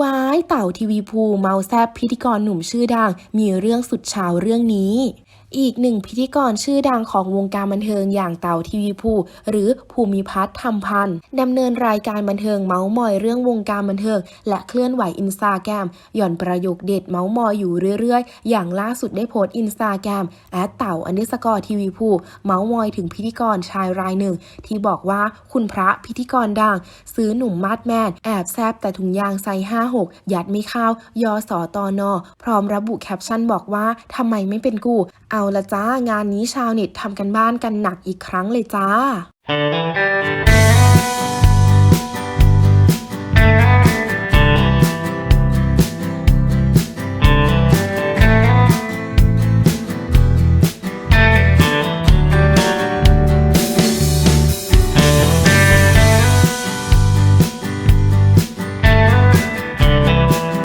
ว้ายเต่าทีวีภูเมาแซบพิธีกรหนุ่มชื่อดัง มีเรื่องสุดชาวเรื่องนี้ อีกหนึ่งพิธีกรชื่อดังของวงการบันเทิงอย่างเต่าทีวีภูหรือภูมิพัฒน์ธรรมพันธ์ดำเนินรายการบันเทิงเมาส์มอยเรื่องวงการบันเทิง และเคลื่อนไหวอินสตาแกรมหย่อนประโยคเด็ดเมาส์มอยอยู่เรื่อยๆ อย่างล่าสุดได้โพสต์อินสตาแกรมแอดเต่าอันดอร์สกอร์ทีวีภูเมาส์มอยถึงพิธีกรชายรายหนึ่ง ที่บอกว่าคุณพระพิธีกรดัง ซื้อหนุ่มมาดแมนแอบแซบแต่ถุงยางไซส์56 ยัดไม่เข้ายอสอตอนอพร้อมระบุแคปชั่นบอกว่าทำไมไม่เป็นกูเอาละจ้างานนี้ชาวเน็ตทำกันบ้านกันหนักอีกครั้งเลยจ้า